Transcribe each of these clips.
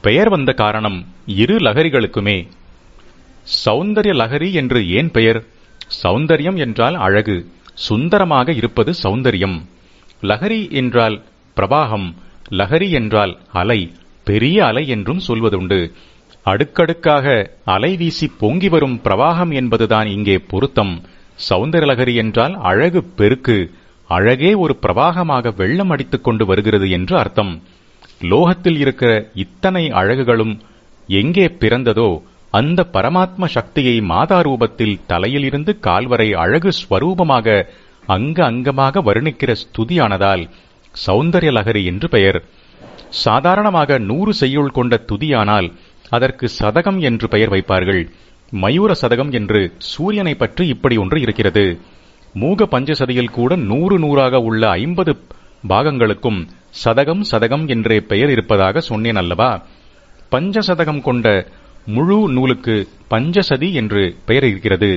பெயர் வந்த காரணம் இரு லகரிகளுக்குமே. சௌந்தர்ய லகரி என்று ஏன் பெயர்? சௌந்தர்யம் என்றால் அழகு சுந்தரமாக இருப்பது சௌந்தர்யம். லகரி என்றால் பிரவாகம் லகரி என்றால் அலை பெரிய அலை என்றும் சொல்வதுண்டு. அடுக்கடுக்காக அலை வீசி பொங்கி வரும் பிரவாகம் என்பதுதான் இங்கே பொருத்தம். சௌந்தரலகரி என்றால் அழகு பெருக்கு அழகே ஒரு பிரவாகமாக வெள்ளம் அடித்துக் கொண்டு வருகிறது என்று அர்த்தம். லோகத்தில் இருக்கிற இத்தனை அழகுகளும் எங்கே பிறந்ததோ அந்த பரமாத்ம சக்தியை மாதா ரூபத்தில் தலையிலிருந்து கால்வரை அழகு ஸ்வரூபமாக அங்க அங்கமாக வர்ணிக்கிற ஸ்துதியானதால் சௌந்தர்ய லகரி என்று பெயர். சாதாரணமாக நூறு செய்யுள் கொண்ட துதியானால் அதற்கு சதகம் என்று பெயர் வைப்பார்கள். மயூர சதகம் என்று சூரியனை பற்றி இப்படி ஒன்று இருக்கிறது. மூக பஞ்சசதியில் கூட நூறு நூறாக உள்ள ஐம்பது பாகங்களுக்கும் சதகம் சதகம் என்றே பெயர் இருப்பதாக சொன்னேன் அல்லவா? பஞ்சசதகம் கொண்ட முழு நூலுக்கு பஞ்சசதி என்று பெயர் இருக்கிறது.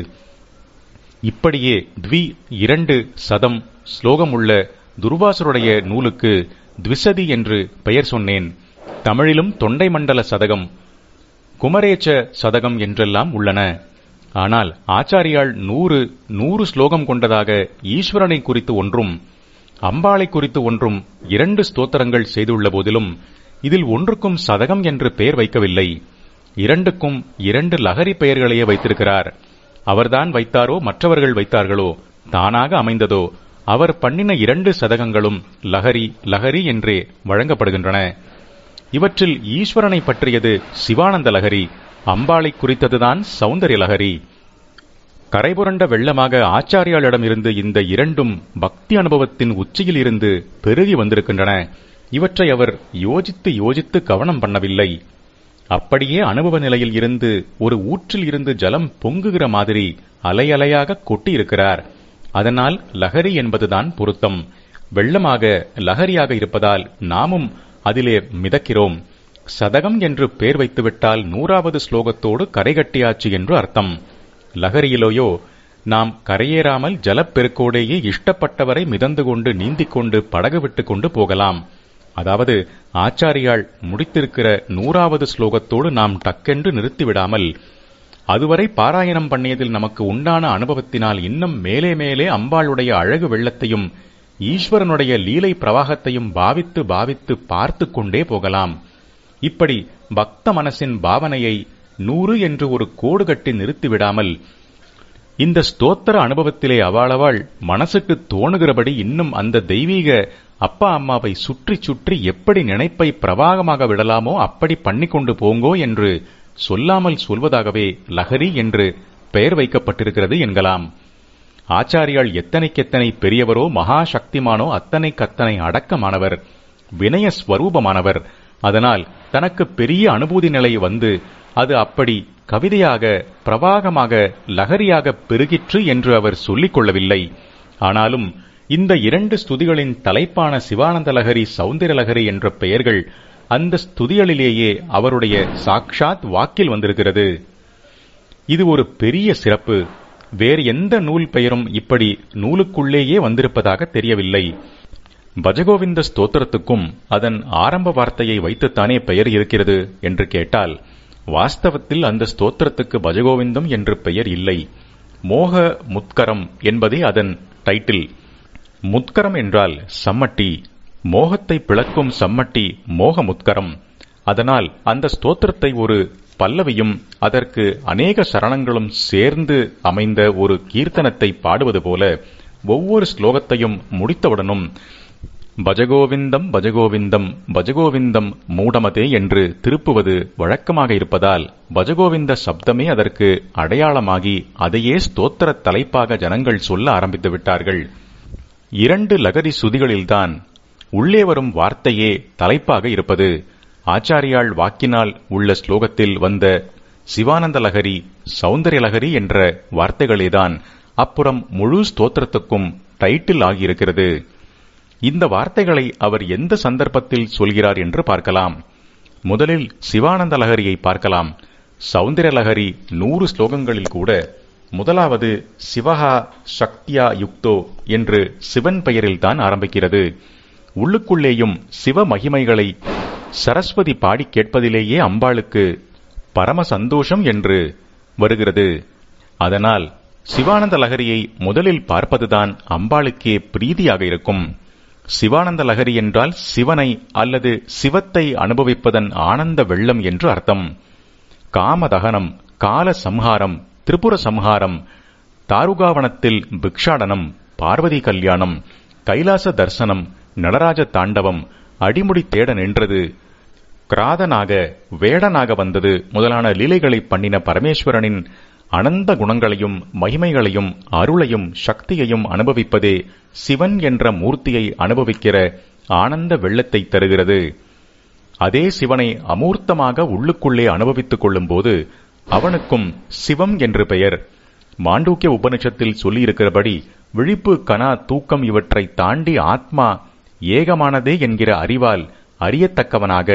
இப்படியே த்வி இரண்டு சதம் ஸ்லோகமுள்ள துர்வாசருடைய நூலுக்கு த்விசதி என்று பெயர் சொன்னேன். தமிழிலும் தொண்டை மண்டல சதகம் குமரேச்ச சதகம் என்றெல்லாம் உள்ளன. ஆனால் ஆச்சாரியால் நூறு நூறு ஸ்லோகம் கொண்டதாக ஈஸ்வரனை குறித்து ஒன்றும் அம்பாளை குறித்து ஒன்றும் இரண்டு ஸ்தோத்திரங்கள் செய்துள்ள போதிலும் இதில் ஒன்றுக்கும் சதகம் என்று பெயர் வைக்கவில்லை. இரண்டுக்கும் இரண்டு லகரி பெயர்களையே வைத்திருக்கிறார். அவர்தான் வைத்தாரோ மற்றவர்கள் வைத்தார்களோ தானாக அமைந்ததோ அவர் பண்ணின இரண்டு சதகங்களும் லகரி லகரி என்றே வழங்கப்படுகின்றன. இவற்றில் ஈஸ்வரனை பற்றியது சிவானந்த லகரி அம்பாளை குறித்ததுதான் சௌந்தரிய லகரி. கரைபுரண்ட வெள்ளமாக ஆச்சாரியாளிடமிருந்து இந்த இரண்டும் பக்தி அனுபவத்தின் உச்சியில் இருந்து பெருகி வந்திருக்கின்றன. இவற்றை அவர் யோசித்து யோசித்து கவனம் பண்ணவில்லை. அப்படியே அனுபவ நிலையில் இருந்து ஒரு ஊற்றில் இருந்து ஜலம் பொங்குகிற மாதிரி அலையலையாக கொட்டியிருக்கிறார். அதனால் லகரி என்பதுதான் பொருத்தம். வெள்ளமாக லகரியாக இருப்பதால் நாமும் அதிலே மிதக்கிறோம். சதகம் என்று பேர் வைத்துவிட்டால் நூறாவது ஸ்லோகத்தோடு கரைகட்டியாச்சு என்று அர்த்தம். லகரியிலோயோ நாம் கரையேறாமல் ஜலப்பெருக்கோடேயே இஷ்டப்பட்டவரை மிதந்து கொண்டு நீந்திக் கொண்டு படகு விட்டு கொண்டு போகலாம். அதாவது ஆச்சாரியால் முடித்திருக்கிற நூறாவது ஸ்லோகத்தோடு நாம் டக்கென்று நிறுத்திவிடாமல் அதுவரை பாராயணம் பண்ணியதில் நமக்கு உண்டான அனுபவத்தினால் இன்னும் மேலே மேலே அம்பாளுடைய அழகு வெள்ளத்தையும் ஈஸ்வரனுடைய லீலை பிரவாகத்தையும் பாவித்து பாவித்து பார்த்து கொண்டே போகலாம். இப்படி பக்த மனசின் பாவனையை நூறு என்று ஒரு கோடு கட்டி நிறுத்திவிடாமல் இந்த ஸ்தோத்திர அனுபவத்திலே அவாளவாள் மனசுக்கு தோணுகிறபடி இன்னும் அந்த தெய்வீக அப்பா அம்மாவை சுற்றி சுற்றி எப்படி நினைப்பை பிரவாகமாக விடலாமோ அப்படி பண்ணிக்கொண்டு போங்கோ என்று சொல்லாமல் சொல்வதாகவே லஹரி என்று பெயர் வைக்கப்பட்டிருக்கிறது என்கலாம். ஆச்சாரியால் எத்தனைக்கெத்தனை பெரியவரோ மகா சக்திமானோ அத்தனைக்கத்தனை அடக்கமானவர் வினய ஸ்வரூபமானவர் அதனால் தனக்கு பெரிய அனுபூதி நிலை வந்து அது அப்படி கவிதையாக பிரவாகமாக லகரியாக பெருகிற்று என்று அவர் சொல்லிக் கொள்ளவில்லை. ஆனாலும் இந்த இரண்டு ஸ்துதிகளின் தலைப்பான சிவானந்த லகரி சௌந்தர லகரி என்ற பெயர்கள் அந்த ஸ்துதிகளிலேயே அவருடைய சாக்ஷாத் வாக்கில் வந்திருக்கிறது. இது ஒரு பெரிய சிறப்பு. வேறு எந்த நூல் பெயரும் இப்படி நூலுக்குள்ளேயே வந்திருப்பதாக தெரியவில்லை. பஜகோவிந்த ஸ்தோத்திரத்துக்கும் அதன் ஆரம்ப வார்த்தையை வைத்துத்தானே பெயர் இருக்கிறது என்று கேட்டால் வாஸ்தவத்தில் அந்த ஸ்தோத்திரத்துக்கு பஜகோவிந்தம் என்று பெயர் இல்லை. மோக முத்கரம் என்பதே அதன் டைட்டில். முத்கரம் என்றால் சம்மட்டி. மோகத்தை பிளக்கும் சம்மட்டி மோக முத்கரம். அதனால் அந்த ஸ்தோத்திரத்தை ஒரு பல்லவியும் அதற்கு அநேக சரணங்களும் சேர்ந்து அமைந்த ஒரு கீர்த்தனத்தை பாடுவது போல ஒவ்வொரு ஸ்லோகத்தையும் முடித்தவுடனும் பஜகோவிந்தம் பஜகோவிந்தம் பஜகோவிந்தம் மூடமதே என்று திருப்புவது வழக்கமாக இருப்பதால் பஜகோவிந்த சப்தமே அதற்கு அடையாளமாகி அதையே ஸ்தோத்திர தலைப்பாக ஜனங்கள் சொல்ல ஆரம்பித்து விட்டார்கள். இரண்டு லகரி சுதிகளில்தான் உள்ளே வரும் வார்த்தையே தலைப்பாக இருப்பது. ஆச்சாரியாள் வாக்கினால் உள்ள ஸ்லோகத்தில் வந்த சிவானந்த லகரி சௌந்தர்ய லகரி என்ற வார்த்தைகளேதான் அப்புறம் முழு ஸ்தோத்திரத்துக்கும் டைட்டில் ஆகியிருக்கிறது. இந்த வார்த்தைகளை அவர் எந்த சந்தர்ப்பத்தில் சொல்கிறார் என்று பார்க்கலாம். முதலில் சிவானந்த லகரியை பார்க்கலாம். சௌந்தர லகரி நூறு ஸ்லோகங்களில் கூட முதலாவது சிவஹா சக்தியா யுக்தோ என்று சிவன் பெயரில் தான் ஆரம்பிக்கிறது. உள்ளுக்குள்ளேயும் சிவ மகிமைகளை சரஸ்வதி பாடி கேட்பதிலேயே அம்பாளுக்கு பரம சந்தோஷம் என்று வருகிறது. அதனால் சிவானந்த லகரியை முதலில் பார்ப்பதுதான் அம்பாளுக்கே பிரீதியாக இருக்கும். சிவானந்த லகரி என்றால் சிவனை அல்லது சிவத்தை அனுபவிப்பதன் ஆனந்த வெள்ளம் என்று அர்த்தம். காமதகனம் கால சம்ஹாரம் திரிபுர சம்ஹாரம் தாருகாவனத்தில் பிக்ஷாடனம் பார்வதி கல்யாணம் கைலாச தர்சனம் நடராஜ தாண்டவம் அடிமுடி தேட நின்றது கிராதனாக வேடனாக வந்தது முதலான லீலைகளை பண்ணின பரமேஸ்வரனின் அனந்த குணங்களையும் மகிமைகளையும் அருளையும் சக்தியையும் அனுபவிப்பதே சிவன் என்ற மூர்த்தியை அனுபவிக்கிற ஆனந்த வெள்ளத்தை தருகிறது. அதே சிவனை அமூர்த்தமாக உள்ளுக்குள்ளே அனுபவித்துக் கொள்ளும்போது அவனுக்கும் சிவம் என்று பெயர். மாண்டூக்கிய உபனிஷத்தில் சொல்லியிருக்கிறபடி விழிப்பு கனா தூக்கம் இவற்றை தாண்டி ஆத்மா ஏகமானதே என்கிற அறிவால் அறியத்தக்கவனாக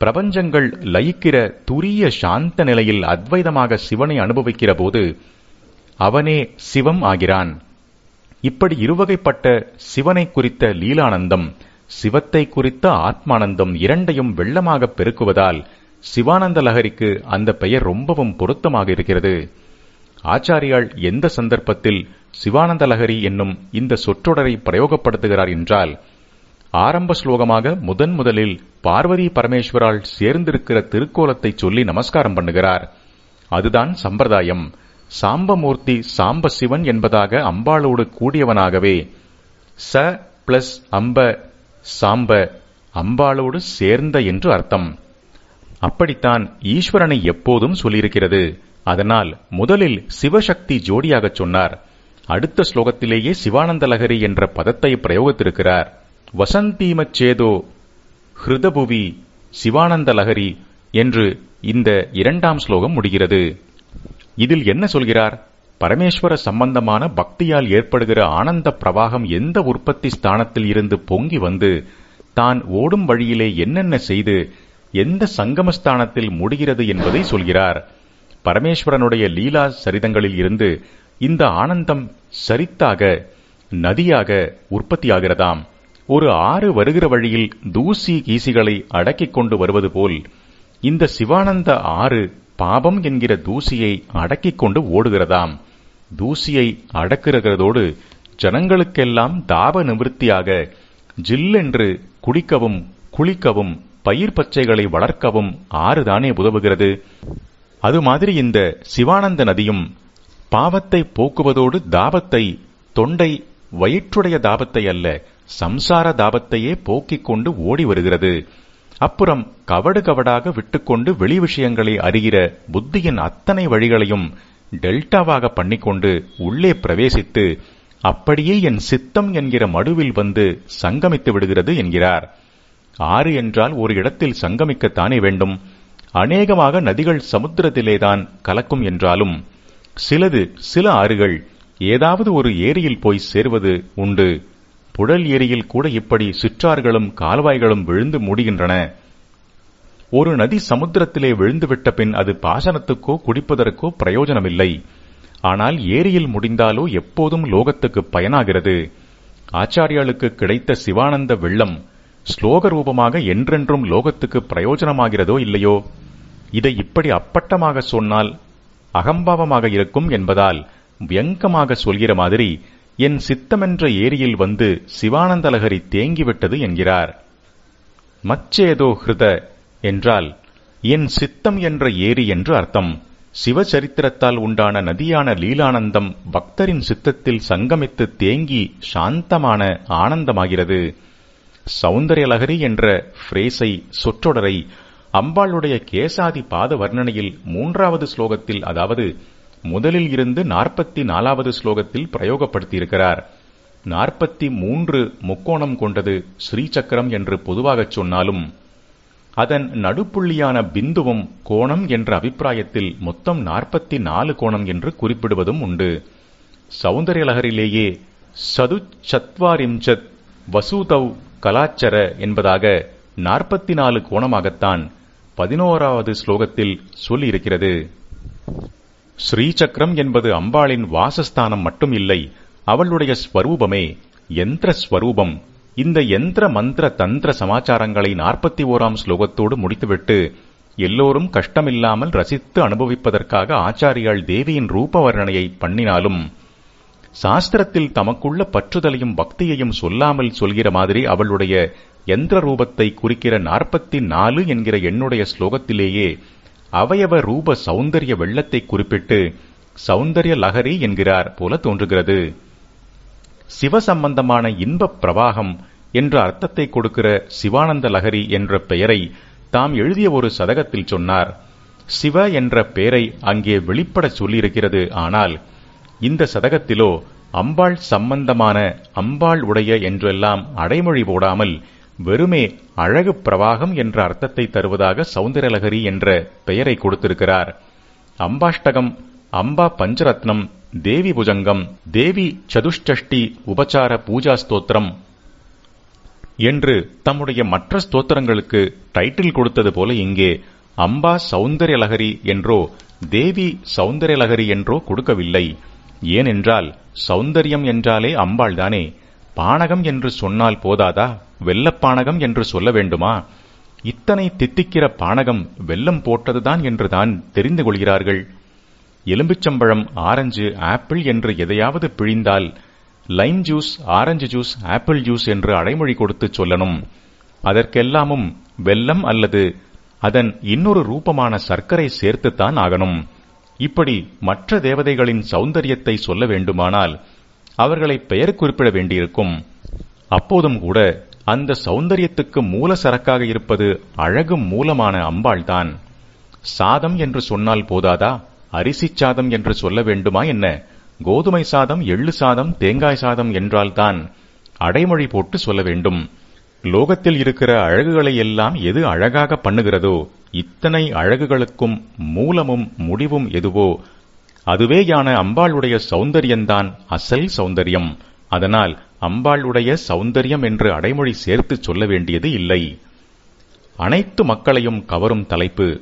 பிரபஞ்சங்கள் லயிக்கிற துரிய சாந்த நிலையில் அத்வைதமாக சிவனை அனுபவிக்கிற போது அவனே சிவம் ஆகிறான். இப்படி இருவகைப்பட்ட சிவனை குறித்த லீலானந்தம் சிவத்தை குறித்த ஆத்மானந்தம் இரண்டையும் வெள்ளமாக பெருக்குவதால் சிவானந்த லகரிக்கு அந்த பெயர் ரொம்பவும் பொருத்தமாக இருக்கிறது. ஆச்சாரியால் எந்த சந்தர்ப்பத்தில் சிவானந்த லகரி என்னும் இந்த சொற்றொடரை பிரயோகப்படுத்துகிறார் என்றால் ஆரம்ப ஸ்லோகமாக முதன் முதலில் பார்வதி பரமேஸ்வரால் சேர்ந்திருக்கிற திருக்கோலத்தை சொல்லி நமஸ்காரம் பண்ணுகிறார். அதுதான் சம்பிரதாயம். சாம்பமூர்த்தி சாம்ப சிவன் என்பதாக அம்பாளோடு கூடியவனாகவே ச பிளஸ் அம்ப சாம்ப அம்பாளோடு சேர்ந்த என்று அர்த்தம். அப்படித்தான் ஈஸ்வரனை எப்போதும் சொல்லியிருக்கிறது. அதனால் முதலில் சிவசக்தி ஜோடியாகச் சொன்னார். அடுத்த ஸ்லோகத்திலேயே சிவானந்த லகரி என்ற பதத்தை பிரயோகித்திருக்கிறார். வசந்தீமச்சேதோ ஹிருதபுவி சிவானந்தலகரி என்று இந்த இரண்டாம் ஸ்லோகம் முடிகிறது. இதில் என்ன சொல்கிறார்? பரமேஸ்வர சம்பந்தமான பக்தியால் ஏற்படுகிற ஆனந்த பிரவாகம் எந்த உற்பத்தி ஸ்தானத்தில் இருந்து பொங்கி வந்து தான் ஓடும் வழியிலே என்னென்ன செய்து எந்த சங்கமஸ்தானத்தில் முடிகிறது என்பதை சொல்கிறார். பரமேஸ்வரனுடைய லீலா சரிதங்களில் இருந்து இந்த ஆனந்தம் சரித்தாக நதியாக உற்பத்தியாகிறதாம். ஒரு ஆறு வருகிற வழியில் தூசி கீசிகளை அடக்கிக் கொண்டு வருவது போல் இந்த சிவானந்த ஆறு பாபம் என்கிற தூசியை அடக்கிக் கொண்டு ஓடுகிறதாம். தூசியை அடக்குகிறதோடு ஜனங்களுக்கெல்லாம் தாப நிவர்த்தியாக ஜில்லென்று குடிக்கவும் குளிக்கவும் பயிர் பச்சைகளை வளர்க்கவும் ஆறுதானே உதவுகிறது. அது மாதிரி இந்த சிவானந்த நதியும் பாவத்தை போக்குவதோடு தாபத்தை தொண்டை வயிற்றுடைய தாபத்தை அல்ல சம்சார தாபத்தையே போக்கிக் கொண்டு ஓடி வருகிறது. அப்புறம் கவடு கவடாக விட்டுக்கொண்டு வெளி விஷயங்களை அறிகிற புத்தியின் அத்தனை வழிகளையும் டெல்டாவாக பண்ணிக்கொண்டு உள்ளே பிரவேசித்து அப்படியே என் சித்தம் என்கிற மடுவில் வந்து சங்கமித்து விடுகிறது என்கிறார். ஆறு என்றால் ஒரு இடத்தில் சங்கமிக்கத்தானே வேண்டும். அநேகமாக நதிகள் சமுத்திரத்திலேதான் கலக்கும் என்றாலும் சிலது சில ஆறுகள் ஏதாவது ஒரு ஏரியில் போய் சேர்வது உண்டு. புழல் ஏரியில் கூட இப்படி சிற்றார்களும் கால்வாய்களும் விழுந்து மூடுகின்றன. ஒரு நதி சமுத்திரத்திலே விழுந்துவிட்ட பின் அது பாசனத்துக்கோ குடிப்பதற்கோ பிரயோஜனமில்லை. ஆனால் ஏரியில் முடிந்தாலோ எப்போதும் லோகத்துக்கு பயனாகிறது. ஆச்சாரியாளுக்கு கிடைத்த சிவானந்த வெள்ளம் ஸ்லோக ரூபமாக என்றென்றும் லோகத்துக்கு பிரயோஜனமாகிறதோ இல்லையோ? இதை இப்படி அப்பட்டமாக சொன்னால் அகம்பாவமாக இருக்கும் என்பதால் வியங்கமாக சொல்கிற மாதிரி என் சித்தமென்ற ஏரியில் வந்து சிவானந்தலகரி தேங்கிவிட்டது என்கிறார். மச்சேதோ ஹிருத என்றால் என் சித்தம் என்ற ஏரி என்று அர்த்தம். சிவச்சரித்திரத்தால் உண்டான நதியான லீலானந்தம் பக்தரின் சித்தத்தில் சங்கமித்து தேங்கி சாந்தமான ஆனந்தமாகிறது. சௌந்தர்யலகரி என்ற ஃப்ரேஸை சொற்றொடரை அம்பாளுடைய கேசாதி பாத வர்ணனையில் மூன்றாவது ஸ்லோகத்தில் அதாவது முதலில் இருந்து நாற்பத்தி நாலாவது ஸ்லோகத்தில் பிரயோகப்படுத்தியிருக்கிறார். நாற்பத்தி மூன்று முக்கோணம் கொண்டது ஸ்ரீசக்கரம் என்று பொதுவாகச் சொன்னாலும் அதன் நடுப்புள்ளியான பிந்துவும் கோணம் என்ற அபிப்பிராயத்தில் மொத்தம் நாற்பத்தி நாலு கோணம் என்று குறிப்பிடுவதும் உண்டு. சௌந்தர்யலகரிலேயே சது சத்வாரிம்சத் வசூதவ் கலாச்சர என்பதாக நாற்பத்தி நாலு கோணமாகத்தான் பதினோராவது ஸ்லோகத்தில் சொல்லியிருக்கிறது. ஸ்ரீசக்கரம் என்பது அம்பாளின் வாசஸ்தானம் மட்டும் இல்லை அவளுடைய ஸ்வரூபமே யந்திர ஸ்வரூபம் இந்த யந்திர மந்திர தந்திர சமாச்சாரங்களை நாற்பத்தி ஓராம் ஸ்லோகத்தோடு முடித்துவிட்டு எல்லோரும் கஷ்டமில்லாமல் ரசித்து அனுபவிப்பதற்காக ஆச்சாரியால் தேவியின் ரூப வர்ணனையை பண்ணினாலும் சாஸ்திரத்தில் தமக்குள்ள பற்றுதலையும் பக்தியையும் சொல்லாமல் சொல்கிற மாதிரி அவளுடைய யந்திர ரூபத்தை குறிக்கிற நாற்பத்தி நாலு என்கிற என்னுடைய ஸ்லோகத்திலேயே அவயவ ரூப சௌந்தரிய வெள்ளத்தை குறிப்பிட்டு சௌந்தரிய லகரி என்கிறார் போல தோன்றுகிறது. சிவ சம்பந்தமான இன்பப் பிரவாகம் என்ற அர்த்தத்தை கொடுக்கிற சிவானந்த லகரி என்ற பெயரை தாம் எழுதிய ஒரு சதகத்தில் சொன்னார். சிவ என்ற பெயரை அங்கே வெளிப்பட சொல்லியிருக்கிறது. ஆனால் இந்த சதகத்திலோ அம்பாள் சம்பந்தமான அம்பாள் உடைய என்றெல்லாம் அடைமொழி போடாமல் வெறுமே அழகு பிரவாகம் என்ற அர்த்தத்தை தருவதாக சௌந்தரலகரி என்ற பெயரை கொடுத்திருக்கிறார். அம்பாஷ்டகம் அம்பா பஞ்சரத்னம் தேவி புஜங்கம் தேவி சதுஷ்டி உபசார பூஜா ஸ்தோத்திரம் என்று தம்முடைய மற்ற ஸ்தோத்திரங்களுக்கு டைட்டில் கொடுத்தது போல இங்கே அம்பா சௌந்தர்யலகரி என்றோ தேவி சௌந்தர்யலகரி என்றோ கொடுக்கவில்லை. ஏனென்றால் சௌந்தரியம் என்றாலே அம்பாள் தானே பானகம் என்று சொன்னால் போதாதா? வெள்ளப்பானகம் என்று சொல்ல வேண்டுமா? இத்தனை தித்திக்கிற பானகம் வெல்லம் போட்டதுதான் என்றுதான் தெரிந்து கொள்கிறார்கள். எலும்புச்சம்பழம் ஆரஞ்சு ஆப்பிள் என்று எதையாவது பிழிந்தால் lime juice orange juice apple juice என்று அடைமொழி கொடுத்து சொல்லணும். அதற்கெல்லாமும் வெல்லம் அல்லது அதன் இன்னொரு ரூபமான சர்க்கரை சேர்த்துத்தான் ஆகணும். இப்படி மற்ற தேவதைகளின் சௌந்தரியத்தை சொல்ல வேண்டுமானால் அவர்களை பெயர் குறிப்பிட வேண்டியிருக்கும். அப்போதும் கூட அந்த சௌந்தரியத்துக்கு மூல சரக்காக இருப்பது அழகு மூலமான அம்பாள்தான். சாதம் என்று சொன்னால் போதாதா? அரிசி சாதம் என்று சொல்ல வேண்டுமா என்ன? கோதுமை சாதம் எள்ளு சாதம் தேங்காய் சாதம் என்றால்தான் அடைமொழி போட்டு சொல்ல வேண்டும். லோகத்தில் இருக்கிற அழகுகளை எல்லாம் எது அழகாக பண்ணுகிறதோ இத்தனை அழகுகளுக்கும் மூலமும் முடிவும் எதுவோ அதுவேயான அம்பாளுடைய சௌந்தரியம்தான் அசல் சௌந்தரியம். அதனால் அம்பாளுடைய சௌந்தரியம் என்று அடைமொழி சேர்த்து சொல்ல வேண்டியது இல்லை. அனைத்து மக்களையும் கவரும் தலைப்பு.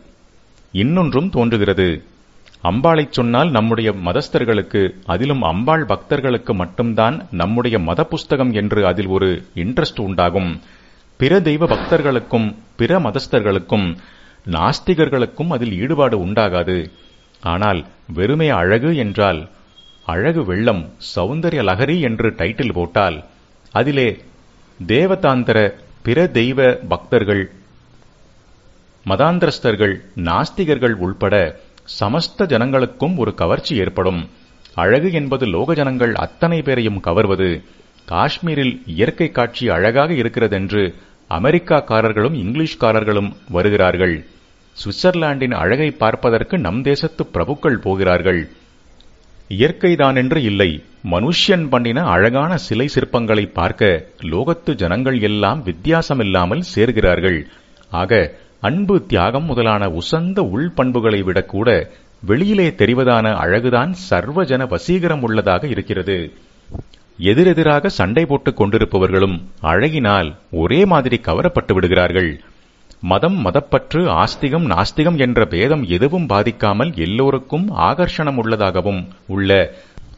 இன்னொன்றும் தோன்றுகிறது. அம்பாளைச் சொன்னால் நம்முடைய மதஸ்தர்களுக்கு அதிலும் அம்பாள் பக்தர்களுக்கு மட்டும்தான் நம்முடைய மத புஸ்தகம் என்று அதில் ஒரு இன்ட்ரெஸ்ட் உண்டாகும். பிற தெய்வ பக்தர்களுக்கும் பிற மதஸ்தர்களுக்கும் நாஸ்திகர்களுக்கும் அதில் ஈடுபாடு உண்டாகாது. ஆனால் வெறுமே அழகு என்றால் அழகு வெள்ளம் சௌந்தர்ய லகரி என்று டைட்டில் போட்டால் அதிலே தேவதாந்தர பிற தெய்வ பக்தர்கள் மதாந்திரஸ்தர்கள் நாஸ்திகர்கள் உள்பட சமஸ்த ஜனங்களுக்கும் ஒரு கவர்ச்சி ஏற்படும். அழகு என்பது லோக ஜனங்கள் அத்தனை பேரையும் கவர்வது காஷ்மீரில் இயற்கை காட்சி அழகாக இருக்கிறதென்று அமெரிக்காக்காரர்களும் இங்கிலீஷ்காரர்களும் வருகிறார்கள். சுவிட்சர்லாந்தின் அழகை பார்ப்பதற்கு நம் தேசத்து பிரபுக்கள் போகிறார்கள். இயற்கைதான் என்று இல்லை. மனுஷ்யன் பண்ணின அழகான சிலை சிற்பங்களை பார்க்க லோகத்து ஜனங்கள் எல்லாம் வித்தியாசமில்லாமல் சேர்கிறார்கள். ஆக அன்பு தியாகம் முதலான உசந்த உள்பண்புகளை விடக்கூட வெளியிலே தெரிவதான அழகுதான் சர்வஜன வசீகரம் உள்ளதாக இருக்கிறது. எதிரெதிராக சண்டை போட்டுக் கொண்டிருப்பவர்களும் அழகினால் ஒரே மாதிரி கவரப்பட்டு விடுகிறார்கள். மதம் மதப்பற்று ஆஸ்திகம் நாஸ்திகம் என்ற பேதம் எதுவும் பாதிக்காமல் எல்லோருக்கும் ஆகர்ஷணம் உள்ளதாகவும் உள்ள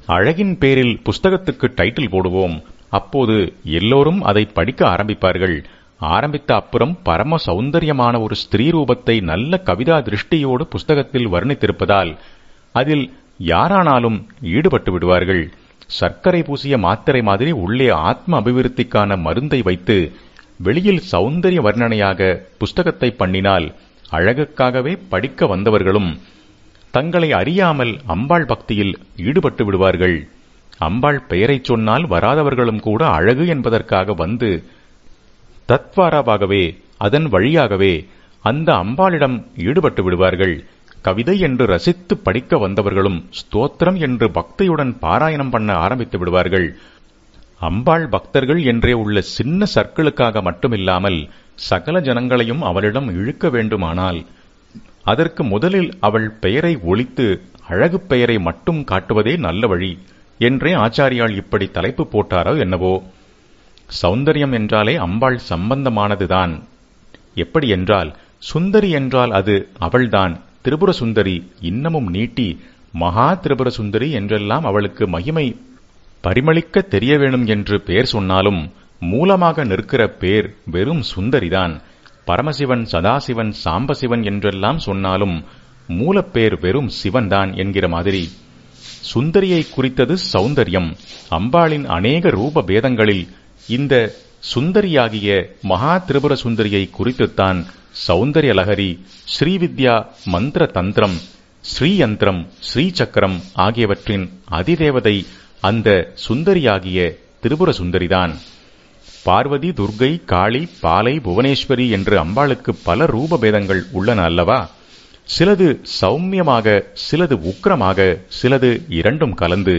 அழகின் பேரில் புஸ்தகத்துக்கு டைட்டில் போடுவோம். அப்போது எல்லோரும் அதை படிக்க ஆரம்பிப்பார்கள். ஆரம்பித்த அப்புறம் பரம சௌந்தரியமான ஒரு ஸ்திரீ ரூபத்தை நல்ல கவிதா திருஷ்டியோடு புஸ்தகத்தில் வர்ணித்திருப்பதால் அதில் யாரானாலும் ஈடுபட்டு விடுவார்கள். சர்க்கரை பூசிய மாத்திரை மாதிரி உள்ளே ஆத்ம அபிவிருத்திக்கான மருந்தை வைத்து வெளியில் சௌந்தரிய வர்ணனையாக புஸ்தகத்தை பண்ணினால் அழகுக்காகவே படிக்க வந்தவர்களும் தங்களை அறியாமல் அம்பாள் பக்தியில் ஈடுபட்டு விடுவார்கள். அம்பாள் பெயரைச் சொன்னால் வராதவர்களும் கூட அழகு என்பதற்காக வந்து தத்வாராவாகவே அதன் வழியாகவே அந்த அம்பாளிடம் ஈடுபட்டு விடுவார்கள். கவிதை என்று ரசித்து படிக்க வந்தவர்களும் ஸ்தோத்திரம் என்று பக்தியுடன் பாராயணம் பண்ண ஆரம்பித்து விடுவார்கள். அம்பாள் பக்தர்கள் என்றே உள்ள சின்ன சர்க்கிளுக்காக மட்டுமில்லாமல் சகல ஜனங்களையும் அவளிடம் இழுக்க வேண்டுமானால் அதற்கு முதலில் அவள் பெயரை ஒழித்து அழகு பெயரை மட்டும் காட்டுவதே நல்ல வழி என்றே ஆச்சாரியால் இப்படி தலைப்பு போட்டாரோ என்னவோ. சௌந்தரியம் என்றாலே அம்பாள் சம்பந்தமானதுதான். எப்படி என்றால் சுந்தரி என்றால் அது அவள்தான். திரிபுர சுந்தரி இன்னமும் நீட்டி மகா திரிபுர சுந்தரி என்றெல்லாம் அவளுக்கு மகிமை பரிமளிக்க தெரிய வேணும் என்று பெயர் சொன்னாலும் மூலமாக நிற்கிற பேர் வெறும் சுந்தரிதான். பரமசிவன் சதாசிவன் சாம்பசிவன் என்றெல்லாம் சொன்னாலும் மூலப்பேர் வெறும் சிவன்தான் என்கிற மாதிரி. சுந்தரியை குறித்தது சௌந்தர்யம். அம்பாளின் அநேக ரூப பேதங்களில் இந்த சுந்தரியாகிய மகா திரிபுர சுந்தரியை குறித்துத்தான் சௌந்தரிய லகரி ஸ்ரீவித்யா மந்திர தந்திரம் ஸ்ரீயந்திரம் ஸ்ரீசக்கரம் ஆகியவற்றின் அதிதேவதை அந்த சுந்தரியாகிய திரிபுர சுந்தரிதான். பார்வதி துர்கை காளி பாலை புவனேஸ்வரி என்று அம்பாளுக்கு பல ரூபபேதங்கள் உள்ளன அல்லவா? சிலது சௌமியமாக சிலது உக்கிரமாக சிலது இரண்டும் கலந்து